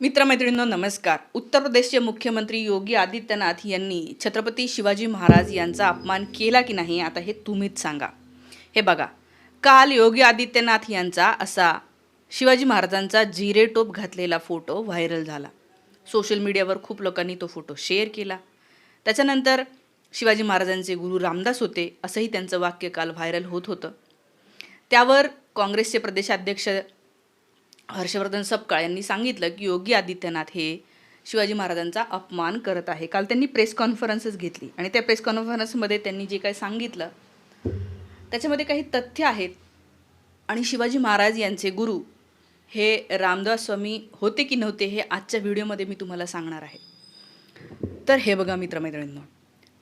मित्रमैत्रिणींनो नमस्कार. उत्तर प्रदेशचे मुख्यमंत्री योगी आदित्यनाथ यांनी छत्रपती शिवाजी महाराज यांचा अपमान केला की नाही आता हे तुम्हीच सांगा. हे बघा काल योगी आदित्यनाथ यांचा असा शिवाजी महाराजांचा जिरे टोप घातलेला फोटो व्हायरल झाला. सोशल मीडियावर खूप लोकांनी तो फोटो शेअर केला. त्याच्यानंतर शिवाजी महाराजांचे गुरु रामदास होते असंही त्यांचं वाक्य काल व्हायरल होत होतं. त्यावर काँग्रेसचे प्रदेशाध्यक्ष हर्षवर्धन सपकाळ यांनी सांगितलं की योगी आदित्यनाथ हे शिवाजी महाराजांचा अपमान करत आहे. काल त्यांनी प्रेस कॉन्फरन्सच घेतली आणि त्या प्रेस कॉन्फरन्समध्ये त्यांनी जे काही सांगितलं त्याच्यामध्ये काही तथ्य आहेत. आणि शिवाजी महाराज यांचे गुरु हे रामदास स्वामी होते की नव्हते हे आजच्या व्हिडिओमध्ये मी तुम्हाला सांगणार आहे. तर हे बघा मित्रमैत्रिणींनो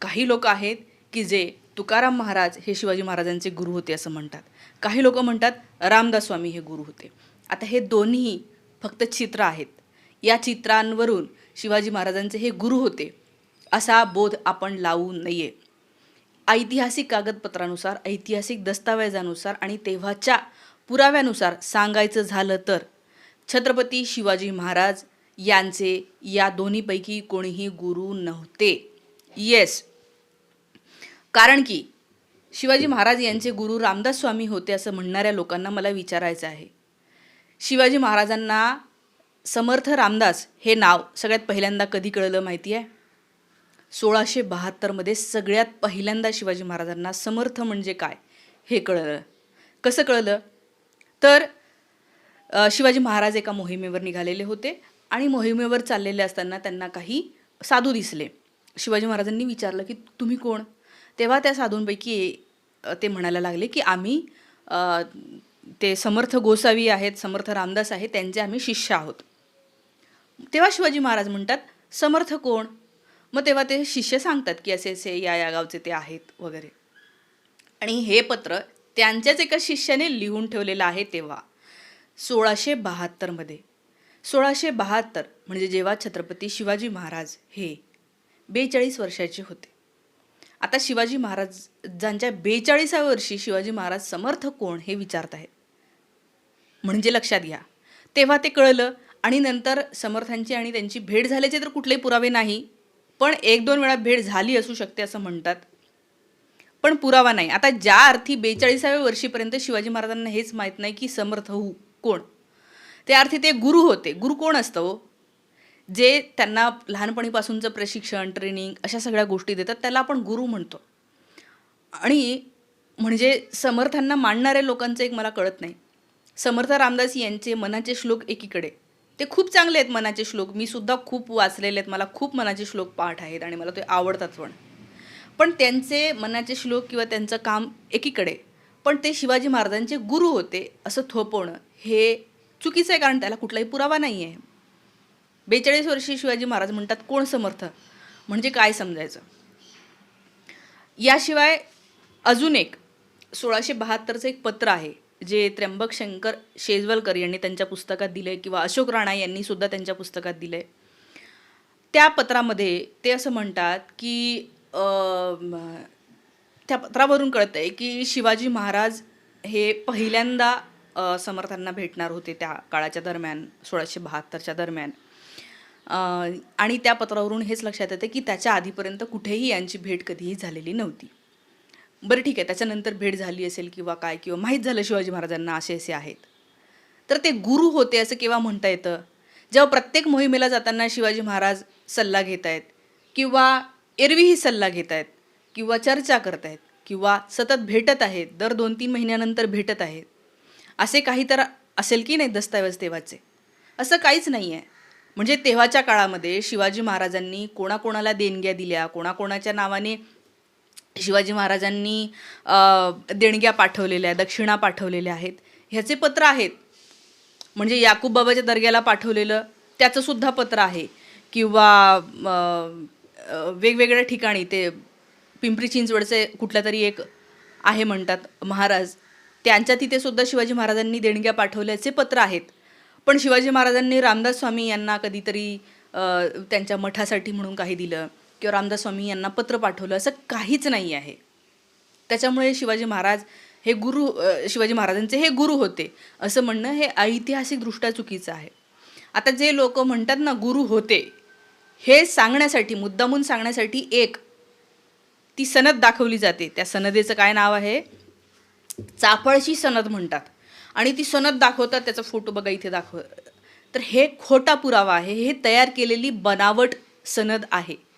काही लोक आहेत की जे तुकाराम महाराज हे शिवाजी महाराजांचे गुरु होते असं म्हणतात. काही लोक म्हणतात रामदास स्वामी हे गुरु होते. आता हे दोन्ही फक्त चित्र आहेत. या चित्रांवरून शिवाजी महाराजांचे हे गुरु होते. असा बोध आपण लावू नये. ऐतिहासिक कागदपत्रानुसार ऐतिहासिक दस्तावेजानुसार आणि तेव्हाच्या पुराव्यानुसार सांगायचं झालं तर छत्रपती शिवाजी महाराज यांचे या दोन्हीपैकी कोणीही गुरु नव्हते. येस कारण की शिवाजी महाराज यांचे गुरु रामदास स्वामी होते असं म्हणणाऱ्या लोकांना मला विचारायचं आहे. शिवाजी महाराजांना समर्थ रामदास हे नाव सगळ्यात पहिल्यांदा कधी कळलं माहिती आहे? सोळाशे बहात्तरमध्ये सगळ्यात पहिल्यांदा शिवाजी महाराजांना समर्थ म्हणजे काय हे कळलं. कसं कळलं? तर शिवाजी महाराज एका मोहिमेवर निघालेले होते आणि मोहिमेवर चाललेले असताना त्यांना काही साधू दिसले. शिवाजी महाराजांनी विचारलं की तुम्ही कोण? तेव्हा त्या साधूंपैकी ते म्हणायला लागले की आम्ही ते समर्थ गोसावी आहेत समर्थ रामदास आहेत त्यांचे आम्ही शिष्य आहोत. तेव्हा शिवाजी महाराज म्हणतात समर्थ कोण? मग तेव्हा ते शिष्य सांगतात की असे असे या या गावचे ते आहेत वगैरे. आणि हे पत्र त्यांच्याच एका शिष्याने लिहून ठेवलेलं आहे तेव्हा. सोळाशे बहात्तरमध्ये सोळाशे बहात्तर म्हणजे जेव्हा छत्रपती शिवाजी महाराज हे बेचाळीस वर्षाचे होते. आता शिवाजी महाराज ज्यांच्या बेचाळीसाव्या वर्षी शिवाजी महाराज समर्थ कोण हे विचारत आहेत. म्हणजे लक्षात घ्या. तेव्हा ते कळलं आणि नंतर समर्थांची आणि त्यांची भेट झाल्याचे तर कुठलेही पुरावे नाही पण एक दोन वेळा भेट झाली असू शकते असं म्हणतात. पण पुरावा नाही. आता ज्या अर्थी बेचाळीसाव्या वर्षीपर्यंत शिवाजी महाराजांना हेच माहीत नाही की समर्थ हो कोण त्या अर्थी ते गुरु होते. गुरु कोण असतं हो? जे त्यांना लहानपणीपासूनचं प्रशिक्षण ट्रेनिंग अशा सगळ्या गोष्टी देतात त्याला आपण गुरु म्हणतो. आणि म्हणजे समर्थांना मांडणाऱ्या लोकांचं एक मला कळत नाही. समर्थ रामदास यांचे मनाचे श्लोक एकीकडे. ते खूप चांगले आहेत मनाचे श्लोक. मी सुद्धा खूप वाचलेले आहेत. मला खूप मनाचे श्लोक पाठ आहेत आणि मला ते आवडतात पण. पण त्यांचे मनाचे श्लोक किंवा त्यांचं काम एकीकडे. पण ते शिवाजी महाराजांचे गुरु होते असं थोपवणं हे चुकीचं आहे कारण त्याला कुठलाही पुरावा नाही आहे बेचाळीस वर्षी शिवाजी महाराज म्हणतात कोण समर्थ? म्हणजे काय समजायचं? याशिवाय अजून एक सोळाशे बहात्तरचं एक पत्र आहे जे त्र्यंबक शंकर शेजवलकर यांनी त्यांच्या पुस्तकात दिलं आहे किंवा अशोक राणा यांनी सुद्धा त्यांच्या पुस्तकात दिलं आहे त्या पत्रामध्ये ते असं म्हणतात की त्या पत्रावरून कळतं आहे की शिवाजी महाराज हे पहिल्यांदा समर्थांना भेटणार होते त्या काळाच्या दरम्यान सोळाशे बहात्तरच्या दरम्यान. आणि त्या पत्रावरून हेच लक्षात येतं की त्याच्या आधीपर्यंत कुठेही यांची भेट कधीही झालेली नव्हती. बरं ठीक आहे त्याच्यानंतर भेट झाली असेल किंवा काय किंवा माहीत झालं शिवाजी महाराजांना असे असे आहेत. तर ते गुरु होते असं केव्हा म्हणता येतं? जेव्हा प्रत्येक मोहिमेला जाताना शिवाजी महाराज सल्ला घेत आहेत किंवा एरवीही सल्ला घेत आहेत किंवा चर्चा करत आहेत किंवा सतत भेटत आहेत दर दोन तीन महिन्यानंतर भेटत आहेत असे काही तर असेल की नाही दस्तऐवज तेव्हाचे? असं काहीच नाही आहे म्हणजे तेव्हाच्या काळामध्ये शिवाजी महाराजांनी कोणाकोणाला देणग्या दिल्या कोणाकोणाच्या नावाने शिवाजी महाराजांनी देणग्या पाठवलेल्या दक्षिणा पाठवलेल्या आहेत. ह्याचे पत्र आहेत. म्हणजे याकूब बाबाच्या दर्ग्याला पाठवलेलं त्याचं सुद्धा पत्र आहे. किंवा वेगवेगळ्या ठिकाणी ते पिंपरी चिंचवडचे कुठल्या तरी एक आहे म्हणतात महाराज. त्यांच्या तिथे सुद्धा शिवाजी महाराजांनी देणग्या पाठवल्याचे पत्र आहेत. पण शिवाजी महाराजांनी रामदास स्वामी यांना कधीतरी त्यांच्या मठासाठी म्हणून काही दिलं. किंवा रामदास स्वामी यांना पत्र पाठवलं असं काहीच नाही आहे. त्याच्यामुळे शिवाजी महाराज हे गुरु शिवाजी महाराजांचे हे गुरु होते. असं म्हणणं हे ऐतिहासिकदृष्ट्या चुकीचं आहे. आता जे लोक म्हणतात ना गुरु होते हे सांगण्यासाठी मुद्दामून सांगण्यासाठी एक ती सनद दाखवली जाते. त्या सनदेचं काय नाव आहे? चाफळशी सनद म्हणतात. आणि ती सनद दाखवतात त्याचा फोटो बघा इथे दाखव तर हे खोटा पुरावा आहे. हे तयार केलेली बनावट सनद आहे.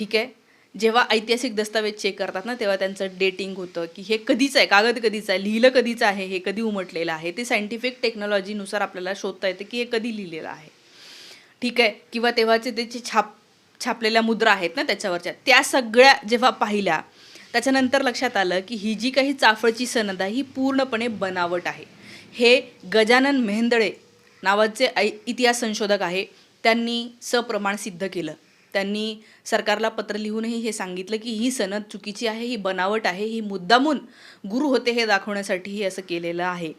ठीक आहे? जेव्हा ऐतिहासिक दस्तावेज चेक करतात ना तेव्हा त्यांचं डेटिंग होतं की हे कधीचं आहे कागद कधीचं आहे लिहिलं कधीचं आहे हे कधी उमटलेलं आहे? ते सायंटिफिक टेक्नॉलॉजीनुसार आपल्याला शोधता येतं की हे कधी लिहिलेलं आहे. ठीक आहे? किंवा तेव्हाचे त्याचे छाप छापलेल्या मुद्रा आहेत ना त्याच्यावरच्या त्या सगळ्या जेव्हा पाहिल्या त्याच्यानंतर लक्षात आलं की ही जी काही चाफळची सनद आहे ही पूर्णपणे बनावट आहे. हे गजानन मेहंदळे नावाचे ऐ इतिहास संशोधक आहे त्यांनी सप्रमाण सिद्ध केलं. त्यांनी सरकारला पत्र लिहूनही हे सांगितलं की ही सनद चुकीची आहे ही बनावट आहे ही मुद्दामून गुरु होते हे दाखवण्यासाठीही असं केलेलं आहे.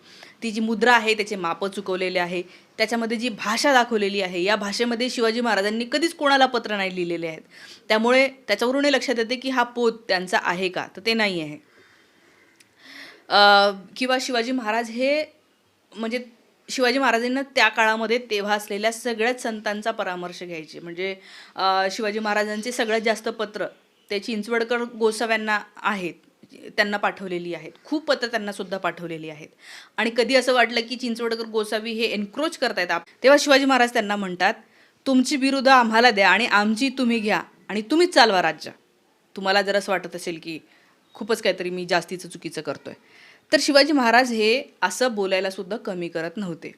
ती जी मुद्रा आहे त्याचे मापं चुकवलेले आहे त्याच्यामध्ये जी भाषा दाखवलेली आहे या भाषेमध्ये शिवाजी महाराजांनी कधीच कोणाला पत्र नाही लिहिलेले आहेत. त्यामुळे त्याच्यावरून हे लक्षात येते की हा पोत त्यांचा आहे का? तर ते नाही आहे. किंवा शिवाजी महाराज हे म्हणजे शिवाजी महाराजांना त्या काळामध्ये तेव्हा असलेल्या सगळ्याच संतांचा परामर्श घ्यायचे. म्हणजे शिवाजी महाराजांचे सगळ्यात जास्त पत्र ते चिंचवडकर गोसाव्यांना आहेत त्यांना पाठवलेली आहेत. खूप पत्र त्यांना सुद्धा पाठवलेली आहेत. आणि कधी असं वाटलं की चिंचवडकर गोसावी हे एन्क्रोच करतायत तेव्हा शिवाजी महाराज त्यांना म्हणतात तुमची बिरुदं आम्हाला द्या आणि आमची तुम्ही घ्या आणि तुम्हीच चालवा राज्य. तुम्हाला जर असं वाटत असेल की खूपच काहीतरी मी जास्तीचं चुकीचं करतोय. तर शिवाजी महाराज हे असं बोलायलासुद्धा कमी करत नव्हते.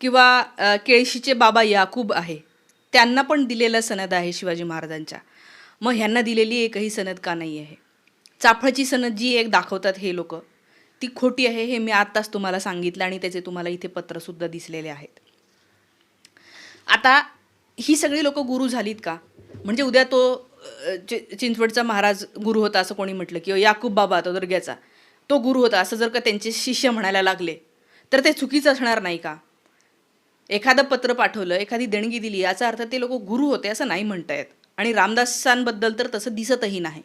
किंवा केळशीचे बाबा याकूब आहे त्यांना पण दिलेलं सनद आहे शिवाजी महाराजांच्या. मग ह्यांना दिलेली एकही सनद का नाही आहे? चाफळची सनद जी एक दाखवतात हे लोक ती खोटी आहे हे मी आत्ताच तुम्हाला सांगितलं आणि त्याचे तुम्हाला इथे पत्रसुद्धा दिसलेले आहेत. आता ही सगळी लोक गुरु झालीत का? म्हणजे उद्या तो चि- चिंचवडचा महाराज गुरु होता असं कोणी म्हटलं किंवा याकूब बाबा तो दर्ग्याचा तो गुरु होता असं जर का त्यांचे शिष्य म्हणायला लागले तर ते चुकीचं असणार नाही का? एखादं पत्र पाठवलं एखादी देणगी दिली याचा अर्थ ते लोक गुरु होते असं नाही म्हणतायत. आणि रामदासांबद्दल तर तसं दिसतही नाही.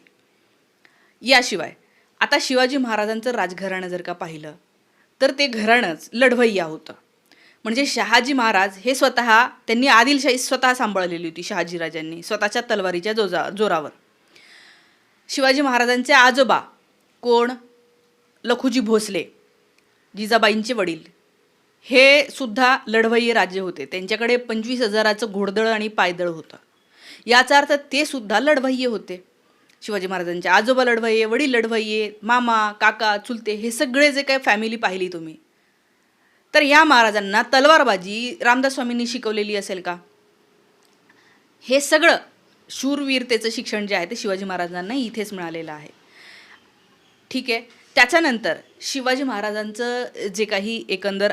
याशिवाय आता शिवाजी महाराजांचं राजघराणं जर का पाहिलं तर ते घराणंच लढवय्या होतं. म्हणजे शहाजी महाराज हे स्वतः त्यांनी आदिलशाही स्वतः सांभाळलेली होती शहाजीराजांनी स्वतःच्या तलवारीच्या जोजा जोरावर. शिवाजी महाराजांचे आजोबा कोण? लखुजी भोसले जिजाबाईंचे वडील. हे सुद्धा लढवय्ये राज्य होते. त्यांच्याकडे पंचवीस हजाराचं घोडदळ आणि पायदळ होतं. याचा अर्थ ते सुद्धा लढवय्ये होते. शिवाजी महाराजांचे आजोबा लढवय्ये वडील लढवय्ये मामा काका चुलते हे सगळे जे काही फॅमिली पाहिली तुम्ही. तर या महाराजांना तलवारबाजी रामदास स्वामींनी शिकवलेली असेल का? हे सगळं शूरवीरतेचं शिक्षण जे आहे ते शिवाजी महाराजांना इथेच मिळालेलं आहे. ठीक आहे. त्याच्यानंतर शिवाजी महाराजांचं जे काही एकंदर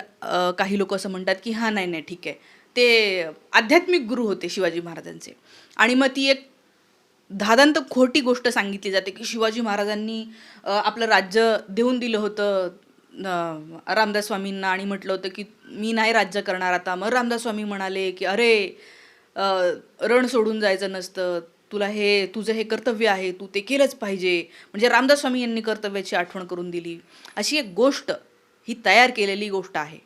काही लोक असं म्हणतात की हां नाही नाही ठीक आहे. ते आध्यात्मिक गुरु होते शिवाजी महाराजांचे. आणि मग ती एक धादांत खोटी गोष्ट सांगितली जाते की शिवाजी महाराजांनी आपलं राज्य देऊन दिलं होतं रामदास स्वामींना आणि म्हटलं होतं की मी नाही राज्य करणार आता. मग रामदास स्वामी म्हणाले की अरे रण सोडून जायचं नसतं. तुला हे तुझं हे कर्तव्य आहे तू ते केलंच पाहिजे. म्हणजे रामदास स्वामी यांनी कर्तव्याची आठवण करून दिली. अशी एक गोष्ट ही तयार केलेली गोष्ट आहे.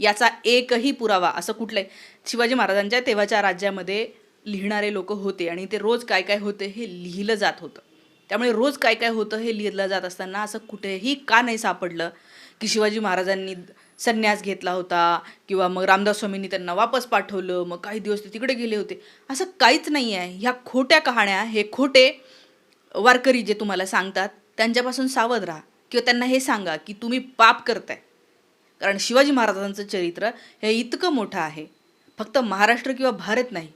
याचा एकही पुरावा असं कुठलंही शिवाजी महाराजांच्या तेव्हाच्या राज्यामध्ये लिहिणारे लोक होते आणि ते रोज काय काय होते हे लिहिलं जात होतं. त्यामुळे रोज काय काय होतं हे लिहिलं जात असताना असं कुठेही का नाही सापडलं की शिवाजी महाराजांनी संन्यास घेतला होता किंवा मग रामदास स्वामींनी त्यांना वापस पाठवलं मग काही दिवस ते तिकडे गेले होते. असं काहीच नाही आहे ह्या खोट्या कहाण्या हे खोटे वारकरी जे तुम्हाला सांगतात त्यांच्यापासून सावध राहा किंवा त्यांना हे सांगा की तुम्ही पाप करताय. कारण शिवाजी महाराजांचं चरित्र हे इतकं मोठं आहे. फक्त महाराष्ट्र किंवा भारत नाही.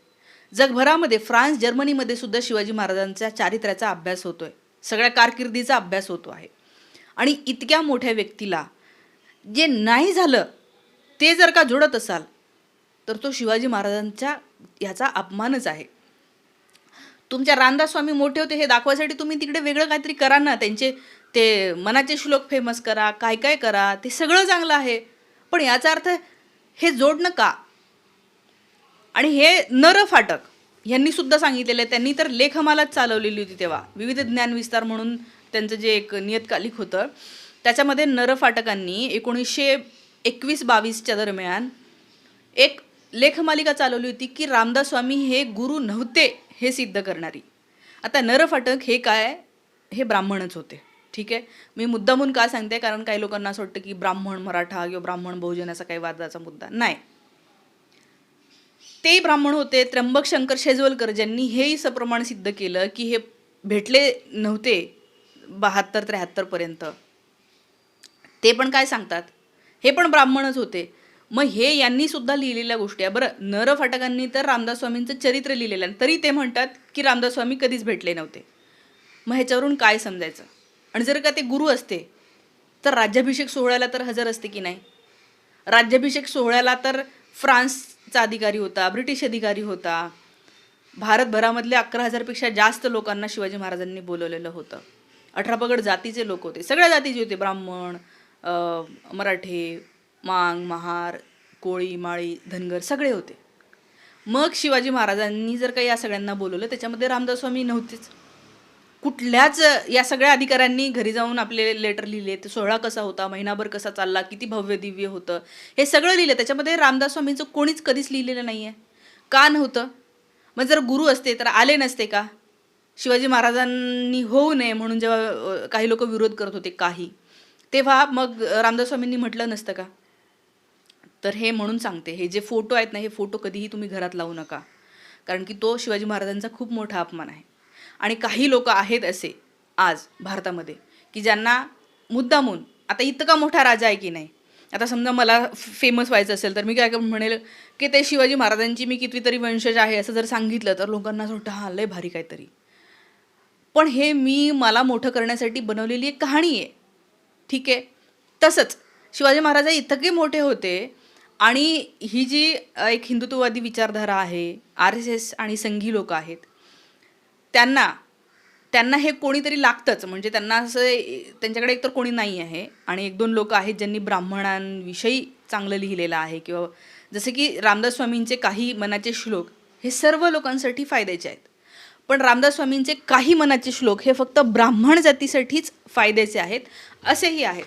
जगभरामध्ये फ्रान्स जर्मनीमध्ये सुद्धा शिवाजी महाराजांच्या चारित्र्याचा अभ्यास होतोय. सगळ्या कारकिर्दीचा अभ्यास होतो आहे. आणि इतक्या मोठ्या व्यक्तीला जे नाही झालं ते जर का जोडत असाल तर तो शिवाजी महाराजांच्या ह्याचा अपमानच आहे. तुमच्या रामदास स्वामी मोठे होते हे दाखवायसाठी तुम्ही तिकडे वेगळं काहीतरी करा ना. त्यांचे ते मनाचे श्लोक फेमस करा काय काय करा ते सगळं चांगलं आहे. पण याचा अर्थ हे जोडणं का? आणि हे नर फाटक यांनी सुद्धा सांगितलेलं आहे. त्यांनी तर लेखमालाच चालवलेली होती तेव्हा. विविध ज्ञानविस्तार म्हणून त्यांचं जे एक नियतकालिक होतं. त्याच्यामध्ये नरफाटकांनी एकोणीसशे एकवीस बावीसच्या दरम्यान एक लेखमालिका चालवली होती की रामदास स्वामी हे गुरु नव्हते हे सिद्ध करणारी. आता नरफाटक हे काय? हे ब्राह्मणच होते. ठीक आहे? मी मुद्दामून का सांगते? कारण काही लोकांना असं वाटतं की ब्राह्मण मराठा किंवा ब्राह्मण बहुजन असा काही वादाचा मुद्दा नाही. ते ब्राह्मण होते. त्र्यंबक शंकर शेजवलकर ज्यांनी हेही सप्रमाण सिद्ध केलं की हे भेटले नव्हते बहात्तर त्र्याहत्तरपर्यंत ते पण काय सांगतात? हे पण ब्राह्मणच होते. मग हे यांनी सुद्धा लिहिलेल्या गोष्टी आहे बरं नर फाटकांनी तर रामदास स्वामींचं चरित्र लिहिलेलं आहे. तरी ते म्हणतात की रामदास स्वामी कधीच भेटले नव्हते. मग ह्याच्यावरून काय समजायचं? आणि जर का ते गुरु असते तर राज्याभिषेक सोहळ्याला तर हजर असते की नाही? राज्याभिषेक सोहळ्याला तर फ्रान्सचा अधिकारी होता ब्रिटिश अधिकारी होता. भारतभरामधले अकरा हजारपेक्षा जास्त लोकांना शिवाजी महाराजांनी बोलवलेलं होतं. अठरा पगड जातीचे लोक होते. सगळ्या जातीचे होते ब्राह्मण मराठे मांग महार कोळी माळी धनगर सगळे होते. मग शिवाजी महाराजांनी जर का या सगळ्यांना बोलवलं त्याच्यामध्ये रामदास स्वामी नव्हतेच. कुठल्याच या सगळ्या अधिकाऱ्यांनी घरी जाऊन आपले लेटर लिहिले ते सोहळा कसा होता महिनाभर कसा चालला किती भव्य दिव्य होतं हे सगळं लिहिलं. त्याच्यामध्ये रामदास स्वामींचं कोणीच कधीच लिहिलेलं नाही आहे का नव्हतं? मग जर गुरु असते तर आले नसते का? शिवाजी महाराजांनी होऊ नये म्हणून जेव्हा काही लोक विरोध करत होते काही. तेव्हा मग रामदास स्वामींनी म्हटलं नसतं का? तर हे म्हणून सांगते हे जे फोटो आहेत ना हे फोटो कधीही तुम्ही घरात लावू नका. कारण की तो शिवाजी महाराजांचा खूप मोठा अपमान आहे. आणि काही लोक आहेत असे आज भारतामध्ये की ज्यांना मुद्दामून आता इतका मोठा राजा आहे की नाही? आता समजा मला फेमस व्हायचं असेल तर मी काय म्हणेल की ते शिवाजी महाराजांची मी कितीतरी वंशज आहे असं जर सांगितलं तर लोकांना असं वाटतं हा लय भारी काहीतरी. पण हे मी मला मोठं करण्यासाठी बनवलेली एक कहाणी आहे. ठीक आहे. तसंच शिवाजी महाराज इतके मोठे होते आणि ही जी एक हिंदुत्ववादी विचारधारा आहे आर एस एस आणि संघी लोक आहेत त्यांना त्यांना हे कोणीतरी लागतंच. म्हणजे त्यांना असं त्यांच्याकडे एकतर कोणी नाही आहे आणि एक दोन लोक आहेत ज्यांनी ब्राह्मणांविषयी चांगलं लिहिलेलं आहे किंवा जसे की रामदास स्वामींचे काही मनाचे श्लोक हे सर्व लोकांसाठी फायद्याचे आहेत. पण रामदास स्वामींचे काही मनाचे श्लोक हे फक्त ब्राह्मण जातीसाठीच फायद्याचे आहेत असेही आहेत.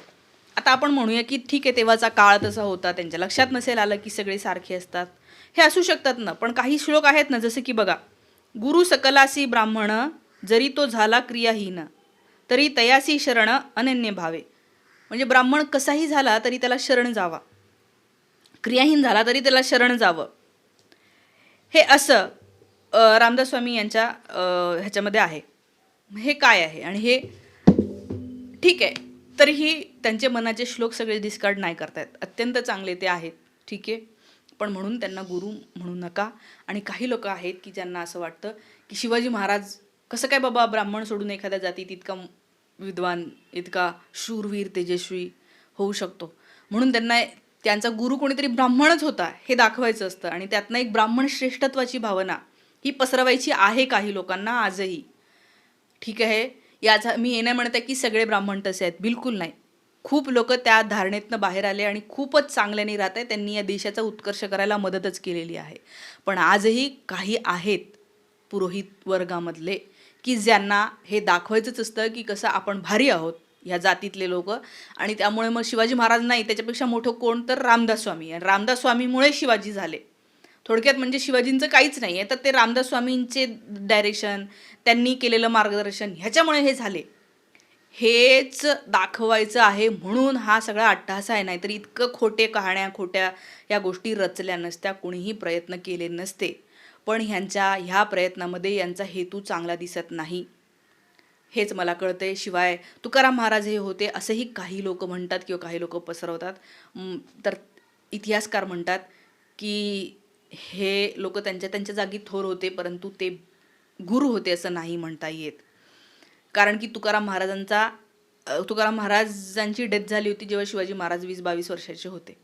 आता आपण म्हणूया की ठीक आहे तेव्हाचा काळ तसा होता त्यांच्या लक्षात नसेल आलं की सगळे सारखे असतात. हे असू शकतात ना पण काही श्लोक आहेत ना जसं की बघा गुरु सकलासी ब्राह्मण जरी तो झाला क्रियाहीन तरी तयासी शरण अनन्य भावे. म्हणजे ब्राह्मण कसाही झाला तरी त्याला शरण जावा. क्रियाहीन झाला तरी त्याला शरण जावं. हे असं रामदास स्वामी यांच्या ह्याच्यामध्ये आहे. हे काय आहे? आणि हे ठीक आहे. तरीही त्यांचे मनाचे श्लोक सगळे डिस्कार्ड नाही करतायत. अत्यंत चांगले ते आहेत. ठीक आहे. पण म्हणून त्यांना गुरु म्हणू नका. आणि काही लोक आहेत की ज्यांना असं वाटतं की शिवाजी महाराज कसं काय बाबा ब्राह्मण सोडून एखाद्या जातीत इतका विद्वान इतका शूरवीर तेजस्वी होऊ शकतो. म्हणून त्यांना त्यांचा गुरु कोणीतरी ब्राह्मणच होता हे दाखवायचं असतं. आणि त्यातनं एक ब्राह्मण श्रेष्ठत्वाची भावना ही पसरवायची आहे काही लोकांना आजही. ठीक आहे? याचा मी येणं नाही म्हणत आहे की सगळे ब्राह्मण तसे आहेत. बिलकुल नाही. खूप लोक त्या धारणेतनं बाहेर आले आणि खूपच चांगल्याने राहत आहे. त्यांनी या देशाचा उत्कर्ष करायला मदतच केलेली आहे. पण आजही काही आहेत पुरोहित वर्गामधले की ज्यांना हे दाखवायचंच असतं की कसं आपण भारी आहोत ह्या जातीतले लोक. आणि त्यामुळे मग शिवाजी महाराज नाही. त्याच्यापेक्षा मोठं कोण? तर रामदास स्वामी. आणि रामदास स्वामीमुळे शिवाजी झाले. थोडक्यात म्हणजे शिवाजींचं काहीच नाही आहे तर ते रामदास स्वामींचे डायरेक्शन त्यांनी केलेलं मार्गदर्शन ह्याच्यामुळे हे झाले. हेच दाखवायचं आहे म्हणून हा सगळा अट्टहास आहे. नाहीतर इतकं खोटे कहाण्या खोट्या या गोष्टी रचल्या नसत्या कुणीही प्रयत्न केले नसते. पण ह्यांच्या ह्या प्रयत्नामध्ये यांचा हेतू चांगला दिसत नाही. हेच मला कळते शिवाय तुकाराम महाराज हे होते असेही काही लोक म्हणतात किंवा काही लोक पसरवतात. तर इतिहासकार म्हणतात की हे लोक त्यांच्या त्यांच्या जागी थोर होते परंतु ते गुरु होते असं नाही म्हणता येत. कारण की तुकाराम महाराजांचा तुकाराम महाराजांची डेथ झाली होती जेव्हा शिवाजी महाराज वीस बावीस वर्षाचे होते.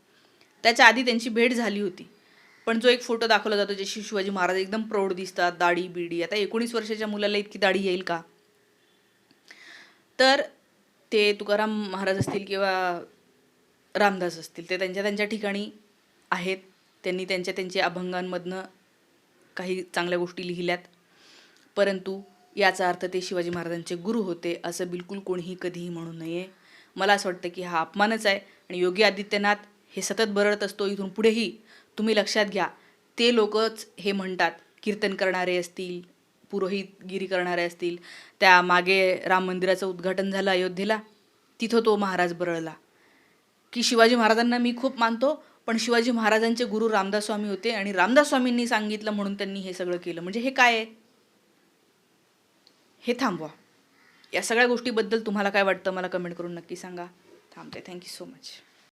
त्याच्या आधी त्यांची भेट झाली होती. पण जो एक फोटो दाखवला जातो ज्याशी शिवाजी महाराज एकदम प्रौढ दिसतात दाढी बिडी आता एकोणीस वर्षाच्या मुलाला इतकी दाढी येईल का? तर ते तुकाराम महाराज असतील किंवा रामदास असतील ते त्यांच्या त्यांच्या ठिकाणी आहेत. त्यांनी त्यांच्या त्यांच्या अभंगांमधनं काही चांगल्या गोष्टी लिहिल्यात. परंतु याचा अर्थ ते शिवाजी महाराजांचे गुरु होते असं बिलकुल कोणीही कधीही म्हणू नये. मला असं वाटतं की हा अपमानच आहे आणि योगी आदित्यनाथ हे सतत बरळत असतो इथून पुढेही. तुम्ही लक्षात घ्या ते लोकच हे म्हणतात कीर्तन करणारे असतील पुरोहितगिरी करणारे असतील त्या मागे राम मंदिराचं उद्घाटन झालं अयोध्येला तिथं तो महाराज बरळला. की शिवाजी महाराजांना मी खूप मानतो पण शिवाजी महाराजांचे गुरु रामदास स्वामी होते आणि रामदास स्वामींनी सांगितलं म्हणून त्यांनी हे सगळं केलं. म्हणजे हे काय आहे? हे थांबवा. या सगळ्या गोष्टीबद्दल तुम्हाला काय वाटतं मला कमेंट करून नक्की सांगा. थांबते. Thank you so much